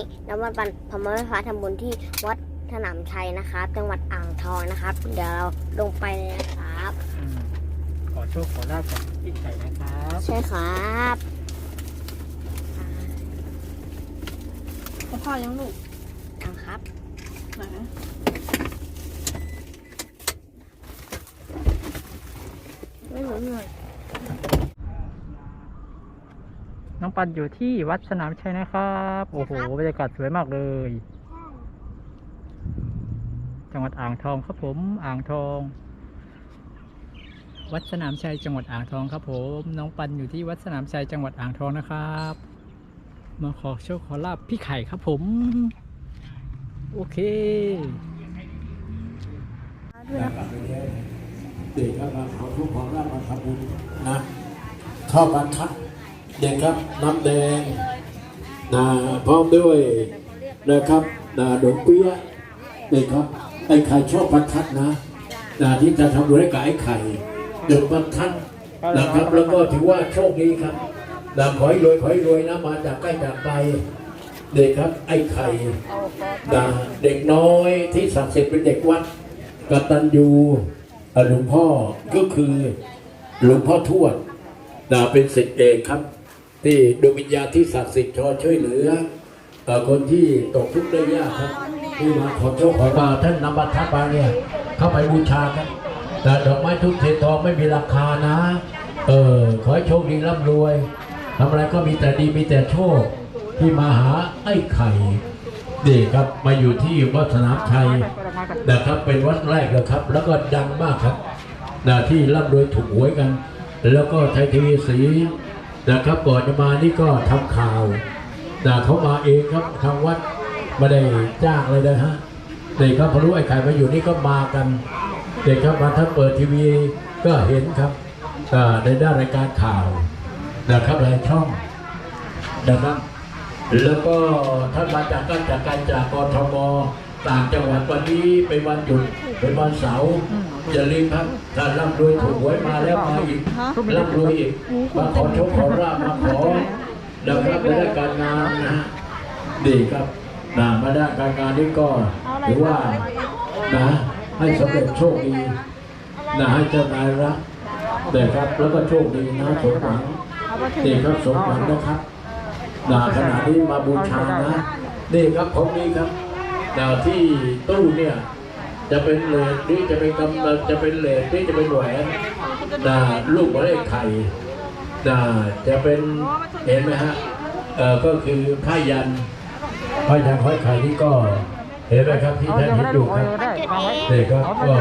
วัสดีท่านผู้ชมนะครับวันนี้น้ำวันปันพมไม่ฟ้าทำบุญที่วัดสนามชัยนะครับ จังหวัดอ่างทองนะครับ เดี๋ยวเราลงไปเลยนะครับ อืมขอโชคขอลาบจากพี่ไก่นะครับใช่ครับให้พ่อยังลูกอ่าครับไหนไม่เหมือนเลย น้องปันอยู่ที่วัดสนามชัยนะครับ โอ้โหบรรยากาศสวยมากเลย จังหวัดอ่างทองครับผม อ่างทอง วัดสนามชัยจังหวัดอ่างทองครับผม น้องปันอยู่ที่วัดสนามชัยจังหวัดอ่างทองนะครับมาขอโชคขอลาบพี่ไข่ครับผม โอเคเด็กครับมาขอทุกของราบมาทำบุญนะเข้ากันครับ เด็กครับน้ำแดงนะพร้อมด้วยนะครับนะดอกเปี้ยะเด็กครับไอ้ไข่ชอบประทัดนะนะที่จะทำบุญให้กับไอ้ไข่เดือดประทัดนะครับแล้วก็ถือว่าโชคดีครับนะขอให้รวยขอให้รวยนะมาจากใกล้จากไกลเด็กครับไอ้ไข่นะเด็กน้อยที่ศักดิ์สิทธิ์เป็นเด็กวัดกตัญญูอ่อหลวงพ่อก็คือหลวงพ่อทวดนะเป็นศิษย์เอกครับ ที่ดวงวิญญาณที่ศักดิ์สิทธิ์ชอช่วยเหลือคนที่ตกทุกข์ได้ยากครับ ที่มาขอโชคขอมาท่านนำบัตรทับมาเนี่ยเข้าไปบูชาครับแต่ดอกไม้ทุกเทศษทองไม่มีราคานะ เออขอให้โชคดีร่ำรวยทำอะไรก็มีแต่ดีมีแต่โชคที่มาหาไอ้ไข่เด็กครับมาอยู่ที่วัดสนามชัยนะครับเป็นวัดแรกเลยครับ แล้วก็ดังมากครับนะที่ร่ำรวยถูกหวยกัน แล้วก็ไทยทีวีสี นะครับก่อนจะมานี่ก็ทำข่าวนะเขามาเองครับทางวัดไม่ได้จ้างเลยนะฮะเด็กครับพอรู้ไอ้ไข่มาอยู่นี่ก็มากัน เด็กครับมาถ้าเปิดทีวีก็เห็นครับในด้านรายการข่าวนะครับหลายช่องนะครับแล้วก็ท่านมาจากการจากการจากกทม ต่างจังหวัดวันนี้เป็นวันหยุดเป็นวันเสาร์อย่าลืมครับถ้าร่ำรวยถูกหวยมาแล้วมาอีกร่ำรวยอีกมาขอโชคขอราบมาขอแล้วครับในด้านการงานนะดีครับนะมาด้านการงานนี้ก็ถือว่านะให้สำเร็จโชคดีนะให้เจ้านายรักแต่ครับแล้วก็โชคดีนะสมหวังดีครับสมหวังนะครับดาขณะนี้มาบูชานะนี่ครับของนี้ครับ ดาวที่ตู้เนี่ยจะเป็นเหรียญนี่จะเป็นกำจะเป็นเหรียญนี่จะเป็นแหวนดาลูกหัวเลขไข่ดาจะเป็นเห็นไหมฮะเออก็คือผ้ายันผ้ายันห้อยไข่นี่ก็เห็นไหมครับที่ท่านเห็นอยู่ครับเด็กครับก็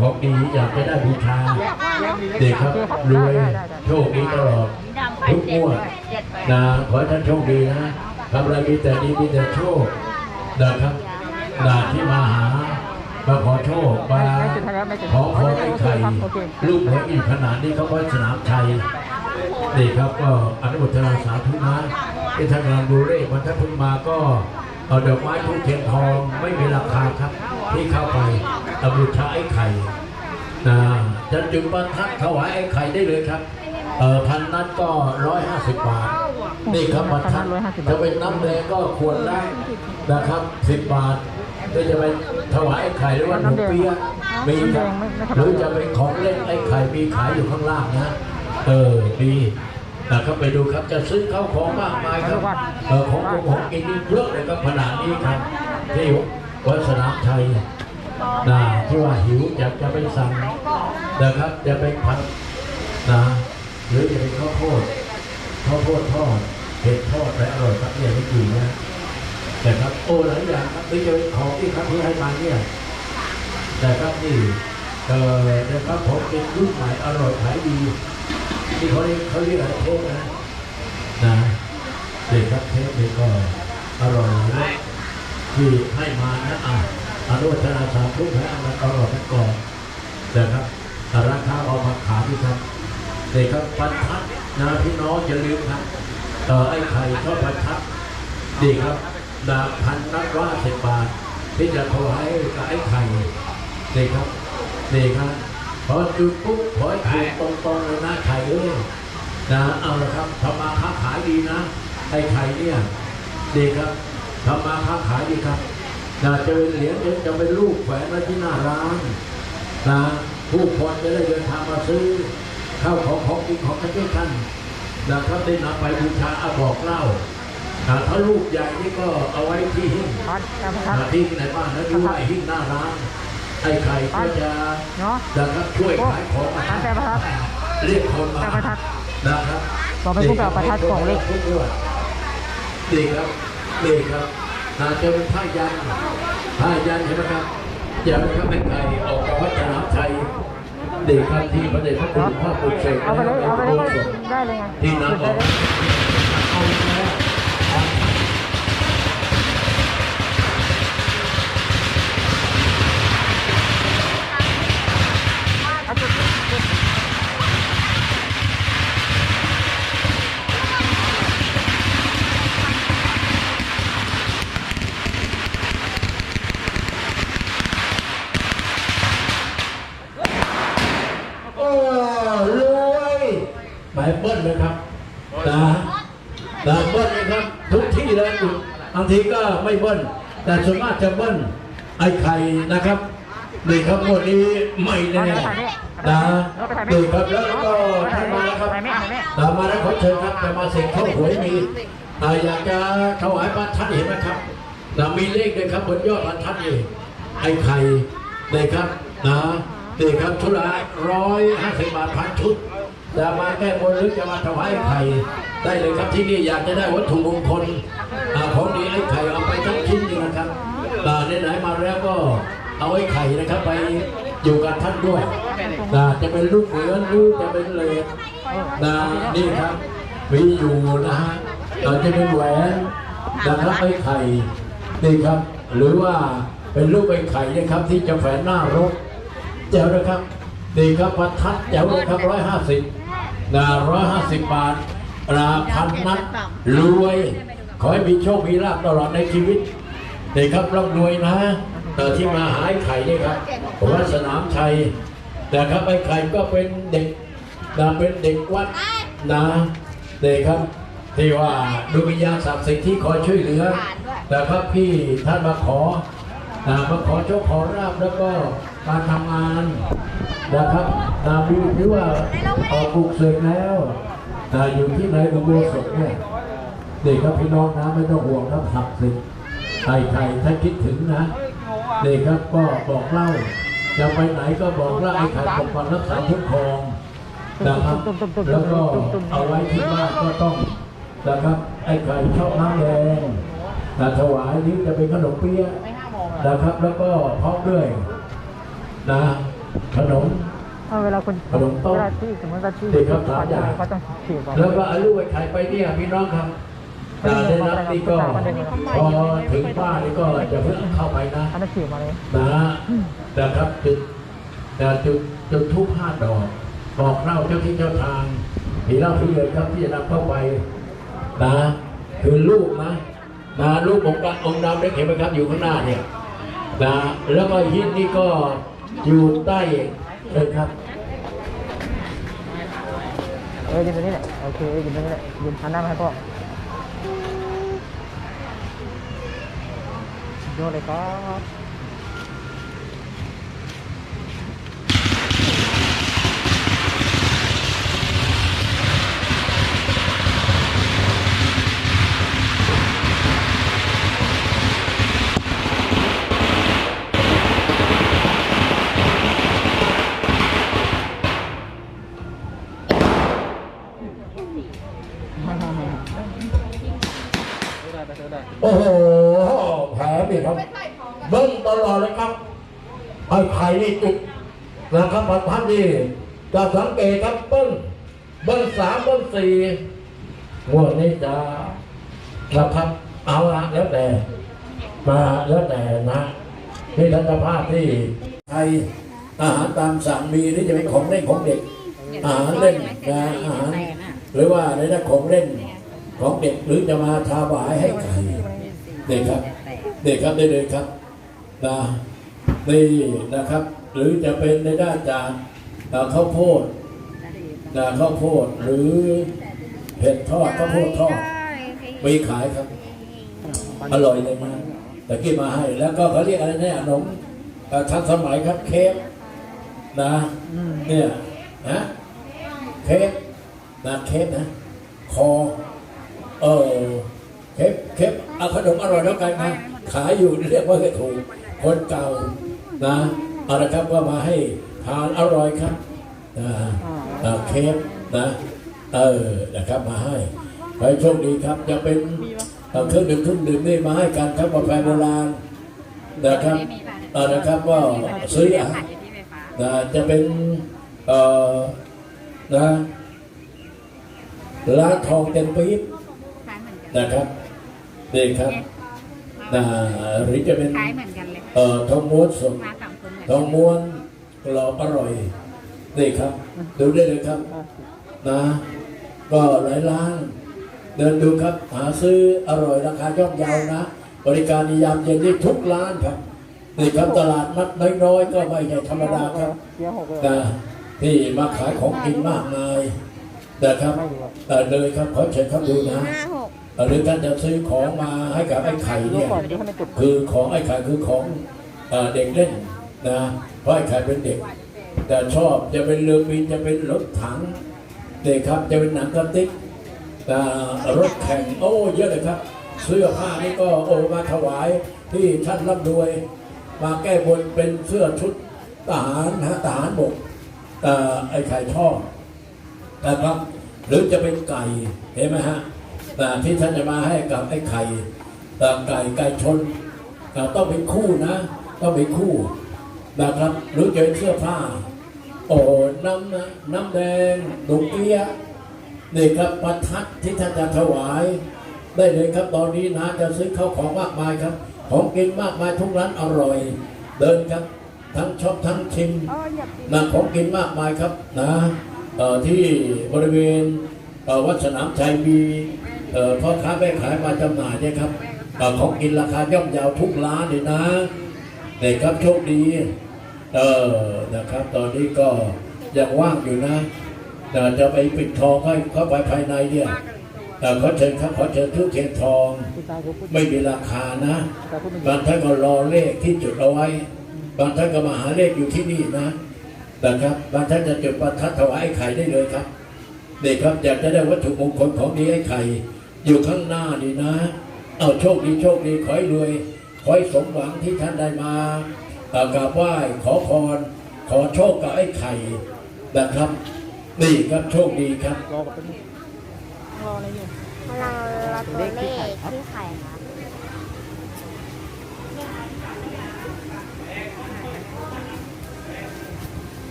ของดีอยากจะได้บูชาเด็กครับรวยโชคดีตลอดทุกงวดนะขอให้ท่านโชคดีนะทำอะไรมีแต่ดีมีแต่โชคนะครับ นที่มาหามาขอโชคมาขอขอไอ้ไข่ลูกหัวอีกขนาดนี้เขาไว้สนามชัยนี่ครับก็อนุโมทนาสาธุนะที่ท่านกำลังดูเลขวันถ้าเพิ่งมาก็เอาดอกไม้ทุกเทียนทองไม่มีราคาครับ ที่เข้าไปตบูชาไอ้ไข่นะจะจุดประทัดถวายไอ้ไข่ได้เลยครับเออพันนัดก็ร้อยห้าสิบบาท นี่ครับประทัดจะเป็นน้ำแดงก็ขวรไดละนะครับสิบบาท ก็จะไปถวายไอ้ไข่หรือว่าหนมเปี๊ยะมีครับหรือจะเป็นของเล่นไอ้ไข่มีขายอยู่ข้างล่างนะเออดีนะครับไปดูครับจะซื้อข้าวของมากมายครับเออของกงของกินนี่เยอะเลยครับขนาดนี้ครับที่วัดสนามชัยนะที่ว่าหิวอยากจะไปสั่งนะครับจะไปผัดนะหรือจะเป็นข้าวโพดข้าวโพดทอดเห็ดทอดและอร่อยครับเนี่ยไม่กี่นะ แต่ครับโอ้หลายอย่างครับนี่เป็นของที่ครับที่ให้มาเนี่ยแต่ครับนี่เอ่อนะครับผมเป็นรุ่นใหม่อร่อยขายดีที่เขาเรียกเขาเรียกอะไรเทปนะนะเด็กครับเทปนี่ก็อร่อยนะที่ให้มานะอะอนุโมทนาสาธุให้อามันตลอดทั้งก่อนนะครับแต่ราคาเอามาขายดีครับเด็กครับปันทัดนะพี่น้องอย่าลืมครับเอ่อไอ้ไข่ชอบปันทัดดีครับ ดาบพันนักว่าสิบบาทที่จะถวายกับไอ้ไข่ดีครับดีครับพอจุดปุ๊บขอให้ถูกตรงๆเลยนะไข่เอ้ยนะเอาละครับทำมาค้าขายดีนะไอ้ไข่เนี่ยดีครับทำมาค้าขายดีครับนะจะเป็นเหรียญจะเป็นรูปแขวนไว้ที่หน้าร้านนะผู้คนจะได้เดินทางมาซื้อข้าวของของกินของประเทศท่านนะครับได้นำไปบูชาอาบอกเล่า ถ้าลูกใหญ่นี่ก็เอาไว้ที่หิ้งพัดการประทัดนะที่ไหนบ้างนะดูว่าหิ้งหน้าร้านไอ้ไข่ก็จะเนาะนะครับช่วยขายของประทัดแต่ประทัดเรียกคนมาแต่ประทัดนะครับต่อไปพวกเราประทัดของเล็กดีครับดีครับอาจจะเป็นผ้ายันผ้ายันใช่ไหมครับอย่าไปครับเป็นไก่ออกจากวัดสนามชัยดีครับที่พระเดชพระคุณพ่อปลุกเสกเอาไปเลยเอาไปเลยแล้วก็ได้เลยไงที่น้ำออกางทีก็ไม่เบิ้ลแต่ส่วนมากจะเบิ้ลไอ้ไข่นะครับนี่ครับวดนี้ไม่แน่นะนี่ครับแล้วก็ท่านมาแล้วครับตามมาแล้วขอเชิญครับจะมาเสกข้าหวยมีอยากจะถวายประทัดเห็นไหมครับนะมีเลขด้วยครับบนยอดประทัดนี่ไอ้ไข่นี่ครับนะนี่ครับชุดละร้อยห้าสิบบาทพันชุด จะมาแก้บนหรือจะมาถวายไอ้ไข่ได้เลยครับที่นี่อยากจะได้วัตถุมงคลของดีไอ้ไข่เอาไปทั้งชิ้นเลยนะครับอ่าไหนๆมาแล้วก็เอาไอ้ไข่นะครับไปอยู่กับท่านด้วยอ่าจะเป็นลูกเหลือนหรือจะเป็นเลดนะนี่ครับมีอยู่นะฮะอาจจะเป็นแหวนนะครับไอ้ไข่นี่ครับ หรือว่าเป็นลูกไอ้ไข่นะครับ ที่จะแฝงหน้ารถแจ๋วนะครับดีครับประทัดแจ๋วเลยครับร้อยห้าสิบ นะร้อยห้าสิบบาทราพันนัดรวย ขอให้มีโชค มีลาภตลอดในชีวิตนี่ครับร่ำรวยนะ แต่ที่มาหาไอ้ไข่นี่ครับผมว่าสนามชัยแต่ครับไอ้ไข่ก็เป็นเด็กนะเป็นเด็กวัดนะนี่ครับที่ว่าดวงวิญญาณศักดิ์สิทธิ์ที่คอยช่วยเหลือแต่ครับพี่ท่านมาขอนะมาขอโชคขอราบแล้วก็การทำงาน นะครับนาบีหรือว่าออกปลูกเสกแล้วนะอยู่ที่ไหนก็บัวสดเนี่ยเด็กครับพี่น้องนะไม่ต้องห่วงครับศักดิ์สิทธิ์ใครใครถ้าคิดถึงนะเด็กครับก็บอกเล่าจะไปไหนก็บอกเล่าไอ้ไข่ปกปักรักษาคุ้มครองนะครับแล้วก็เอาไว้ที่บ้านก็ต้องนะครับไอ้ไข่ชอบน้ำแดงนะถวายนี้จะเป็นขนมเปี๊ยะนะครับ แล้วก็พร้อมด้วยนะ ขนม เอาเวลาคนขนมต้มเวลาที่สมมติว่าที่เด็กครับสามอย่างเขาต้องฉีดก่อน แล้วก็เอาลูกไอ้ไข่ไปเนี่ยพี่น้องครับแต่ได้รับนี่ก็พอถึงบ้านนี่ก็จะเพิ่งเข้าไปนะอันนั้นฉีดมาเลยนะนะครับจุดแต่จุดจุดทูปห้าดอกบอกเล่าเจ้าที่เจ้าทางผีเล่าผีเลยครับที่จะนำเข้าไปนะคือลูกนะนะลูกองค์การองค์ดำเล็กเห็นไหมครับอยู่ข้างหน้าเนี่ยนะแล้วก็หินนี่ก็ อยู่ใต้เลยครับเออยืนตรงนี้แหละโอเคยืนตรงนี้แหละยืนหันหน้ามาให้พ่อโยนเลยครับ โอ้โหแผลนี่ครับเบิ้งตลอดเลยครับไอ้ไข่นี่จุดนะครับพันพันนี่จะสังเกตครับเบิ้งเบิ้งสามเบิ้งสี่งวดนี้จะนะครับเอาละแล้วแต่มาแล้วแต่นะนี่ทัศภาพที่ไทยอาหารตามสั่งมีหรือจะเป็นของเล่นของเด็กอาหารเล่นนะอาหารหรือว่าในด้านของเล่น ของเด็กหรือจะมาถวายให้ไก่เด็กครับ เด็กครับได้เลยครับนะนี่นะครับ หรือจะเป็นในด้านจากอ่าข้าวโพดนะข้าวโพดหรือเห็ดทอดข้าวโพดทอดมีขายครับ อร่อยเลยนะตะกี้มาให้แล้วก็เขาเรียกอะไรเนี่ยขนมเอ่อทันสมัยครับเค้กนะอืมเนี่ยนะเค้กนะเค้กนะคอ เออเค้กเค้กเอาขนมอร่อยแล้วกันนะขายอยู่เรียกว่าให้ถูกคนเก่านะเอาละครับก็มาให้ทานอร่อยครับนะอ่าเค้กนะเออนะครับมาให้ขอให้โชคดีครับจะเป็นเอ่อเครื่องดื่มเครื่องดื่มนี่มาให้กันครับกาแฟโบราณนะครับเออนะครับก็ซื้ออาหารนะจะเป็นเอ่อนะร้านทองเต็มปี๊บคล้ายเหมือ นกันนะครับนี่ครับนะหรือจะเป็นคล้ายเหมือนกันเลยเอ่อทองม้วนสดมาสองคนเหมือนทองม้วนกรอบอร่อยนี่ครับ ดูได้เลยครับนะ ก็หลายร้าน เดินดูครับ หาซื้ออร่อยราคาย่อมเยาวนะ บริการนิยามเย็นนี่ทุกร้านครับนี่ครับตลาดนัดน้อยๆก็ไม่ใช่ธรรมดาครับเกียร์หกเลยนะที่มาขายของกินมากมายนะครับเอ่อเลยครับขอเชิญครับดูนะห้าหกเอ่อ หรือท่านจะซื้อของมาให้กับไอ้ไข่ดูเนี่ยก่อนจะให้มันจุดคือของไอ้ไข่คือของเอ่อเด็กเล่นนะเพราะไอ้ไข่เป็นเด็ก แต่ชอบจะเป็นเรือบินจะเป็นรถถังเด็กครับจะเป็นหนังกระติกอ่ารถแข่งโอ้เยอะเลยครับ เสื้อผ้านี่ก็โอ้มาถวายที่ท่านร่ำรวย มาแก้บนเป็นเสื้อชุดทหารนะฮะทหารบกเอ่อไอ้ไข่ทอดนะครับหรือจะเป็นไก่เห็นไหมฮะแต่ ที่ท่านจะมาให้กับไอ้ไข่แต่ไก่ไก่ชนต้องเป็นคู่นะ ต้องเป็นคู่นะครับหรือจะเป็นเสื้อผ้า โอ้น้ำนะน้ำแดงดอกเกี้ยนี่ครับประทัดที่ท่านจะถวาย ได้เลยครับตอนนี้นะจะซื้อข้าวของมากมายครับ ของกินมากมายทุกร้านอร่อย เดินครับ ทั้งชอบทั้งชิมนะของกินมากมายครับนะเอ่อที่บริเวณวัดสนามชัยมี เอ่อพ่อค้าแม่ขายมาจำหน่ายเนี่ยครับของกินราคาย่อมเยาวทุกร้านเลยนะเนี่ครับโชคดีเออนะครับ ตอนนี้ก็ยังว่างอยู่นะแต่จะไปปิดทองให้เข้าไปภายในเนี่ยแต่ขอเชิญครับขอเชิญทุกเทียนทอง ไม่มีราคานะ บางท่านก็รอเลขที่จุดเอาไว้ บางท่านก็มาหาเลขอยู่ที่นี่นะนะครับบางท่านจะจุดประทัดถวายไอ้ไข่ได้เลยครับเด็กครับอยากจะได้วัตถุมงคลของดีไอ้ไข่ อยู่ข้างหน้านี่นะ เอาโชคดีโชคดีขอให้รวย ขอให้สมหวังที่ท่านได้มากราบไหว้ขอพรขอโชคกับไอ้ไข่นะครับ นี่ครับโชคดีครับรอกับเป็นรออะไรอยู่กำลังรอตัวเลขที่ไข่ครับ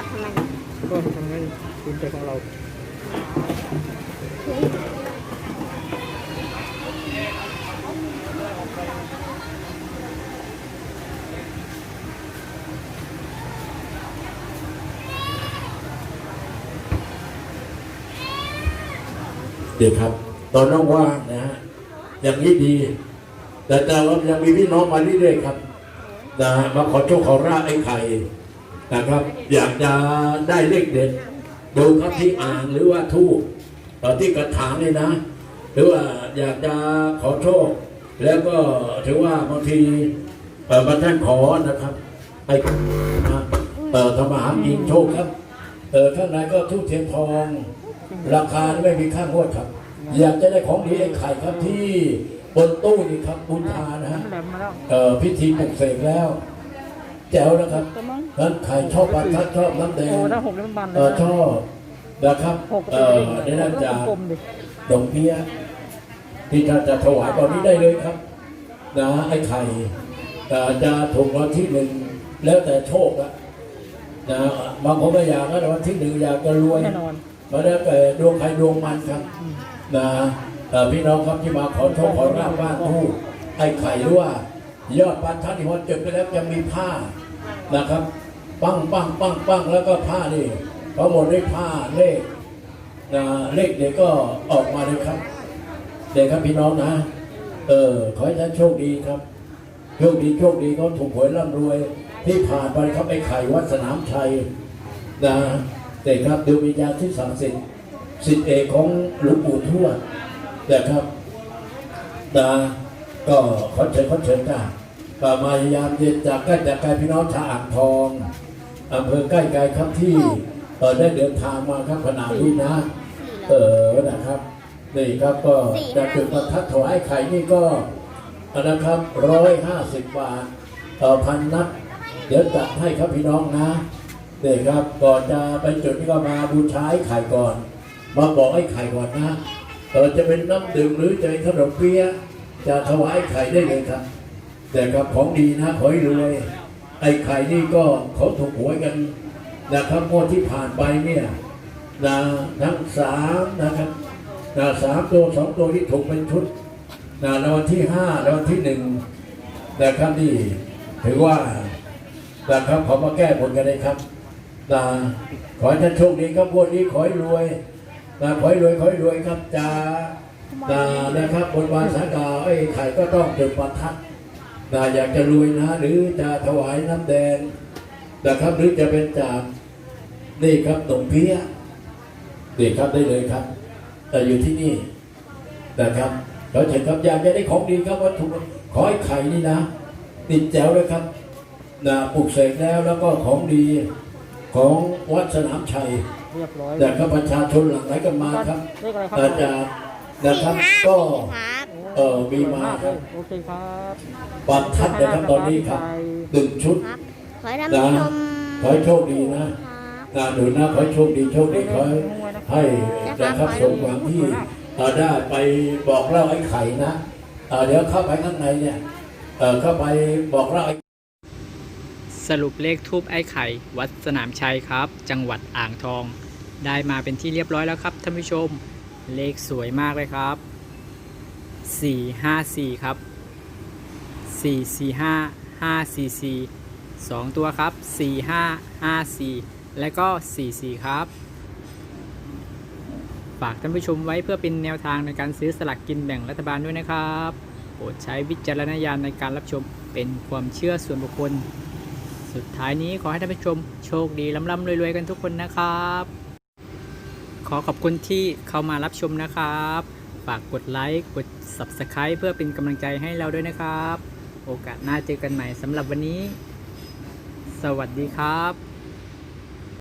จับทำไมก็ทำให้คุณใจของเราเด็กครับ ตอนน้องว่างนะฮะอย่างนี้ดี แต่แต่ว่ายังมีพี่น้องมาเรื่อยๆครับนะฮะมาขอโชคขอราบไอ้ไข่ นะครับ อยากจะได้เลขเด็ดดูครับที่อ่างหรือว่าทูบเอ่อที่กระถางนี่นะ หรือว่าอยากจะขอโชค แล้วก็ถือว่าบางทีเออบางท่านขอนะครับไอ้นะเออทำอาหารยิงโชคครับเออข้างในก็ทูบเทียนทอง ราคาไม่มีค่างวดครับ อยากจะได้ของดีไอ้ไข่ครับที่บนตู้นี่ครับบุญทานะฮะแหลมมาแล้วเอ่อพิธีปลุกเสกแล้ว แจ๋วนะครับตัวมั้งนั้นใครชอบประทัดชอบน้ำแดโอ้งถ้าหกนี่มันบันเลเอยอนะชอบนะครับหกก็เอเป็นอเลขได้นั่นจากกลมๆดิดงเพี้ยที่ท่านจะถวายตอนนี้ได้เลยครับนะไอ้ไข่เอ่อจะถูกรางวัลที่หนึ่งแล้วแต่โชคอะนะบางคนก็อยากนะรางวัลที่หนึ่งอยากจะรวยแน่นอนมาแล้วแต่ดวงใครดวงมันครับนะเอ่อพี่น้องครับที่มาขอโชคขอราบบ้านทูกไอ้ไข่หรือว่ายอดปันทัดที่พอจบไปแล้วจะมีผ้า นะครับ ปั้งปั้งปั้งปั้งแล้วก็ผ้านี่พอหมดด้วยผ้าเลขนะเลขเด็กก็ออกมาเลยครับ เด็กครับพี่น้องนะ เออขอให้ท่านโชคดีครับ โชคดีโชคดีเขาถูกหวยร่ำรวย ที่ผ่านไปครับไอ้ไข่วัดสนามชัยนะแต่ครับดวงวิญญาณที่ศักดิ์สิทธิ์สิทธิเอกของหลวงปู่ทวดนะครับนะก็ขอเชิญขอเชิญจ้า ก็มาพยายามเดินจากใกล้จากไกลพี่น้องชาวอ่างทองอำเภอใกล้ไกลครับที่เออได้เดินทางมาครับขนาดนี้นะ เออนะครับนี่ครับก็จะจุดประทัดถวายไข่นี่ก็นะครับร้อยห้าสิบบาทต่อพันนัดเดี๋ยวจัดให้ครับพี่น้องนะนี่ครับก่อนจะไปจุดนี่ก็มาบูชาไอ้ไข่ก่อน มาบอกไอ้ไข่ก่อนนะเออจะเป็นน้ำดื่มหรือจะเป็นขนมเปี๊ยะจะถวายไข่ได้เลยครับ แต่ครับของดีนะขอให้รวยไอ้ไข่นี่ก็เขาถูกหวยกันนะครับงวดที่ผ่านไปเนี่ยนะทั้งสามนะครับนะสามตัวสองตัวที่ถูกเป็นชุดนะรางวัลที่ห้ารางวัลที่หนึ่งนะครับนี่ถือว่านะครับขอมาแก้บนกันเลยครับนะขอให้ท่านโชคดีครับงวันนี้ขอให้รวยนะขอให้รวยขอให้รวยครับจะนะนะครับบนวานสากาไอ้ไข่ก็ต้องจุดประทัด นะอยากจะรวยนะ หรือจะถวายน้ำแดงนะครับหรือจะเป็นจากนี่ครับหนมเพี้ยนี่ครับได้เลยครับ แต่อยู่ที่นี่นะครับเราเห็นครับอยากจะได้ของดีครับวัตถุขอให้ไข่นี่นะ ติดแจ๋วเลยครับนะปลูกเสกแล้วแล้วก็ของดีของวัดสนามชัยเรียบร้อยแต่ครับประชาชนหลั่งไหลกันมาครับเลขอะไรครับอาจารย์นะครับก็ ครับเออมีมาครับโอเคครับปัดทัดนะครับตอนนี้ครับหนึ่งชุดครับขอให้ท่านผู้ชมขอให้โชคดีนะครับนะหนูนะขอให้โชคดีโชคดีขอให้ให้นะครับสมหวังที่เอ่อได้ไปบอกเล่าไอ้ไข่นะเอ่อเดี๋ยวเข้าไปข้างในเนี่ยเอ่อเข้าไปบอกเล่าไอ้สรุปเลขทูบไอ้ไข่ วัดสนามชัยครับ จังหวัดอ่างทอง ได้มาเป็นที่เรียบร้อยแล้วครับท่านผู้ชม เลขสวยมากเลยครับ 454ครับ445 544 2ตัวครับ4554และก็44ครับ ฝากท่านผู้ชมไว้เพื่อเป็นแนวทางในการซื้อสลักกินแบ่งรัฐบาลด้วยนะครับโปรดใช้วิจารณญาณในการรับชมเป็นความเชื่อส่วนบุคคล สุดท้ายนี้ขอให้ท่านผู้ชมโชคดีร่ำๆรวยๆกันทุกคนนะครับ ขอขอบคุณที่เข้ามารับชมนะครับากกดไลค์กด Subscribe เพื่อเป็นกำลังใจให้เราด้วยนะครับ โอกาสหน้าเจอกันใหม่สำหรับวันนี้ สวัสดีครับ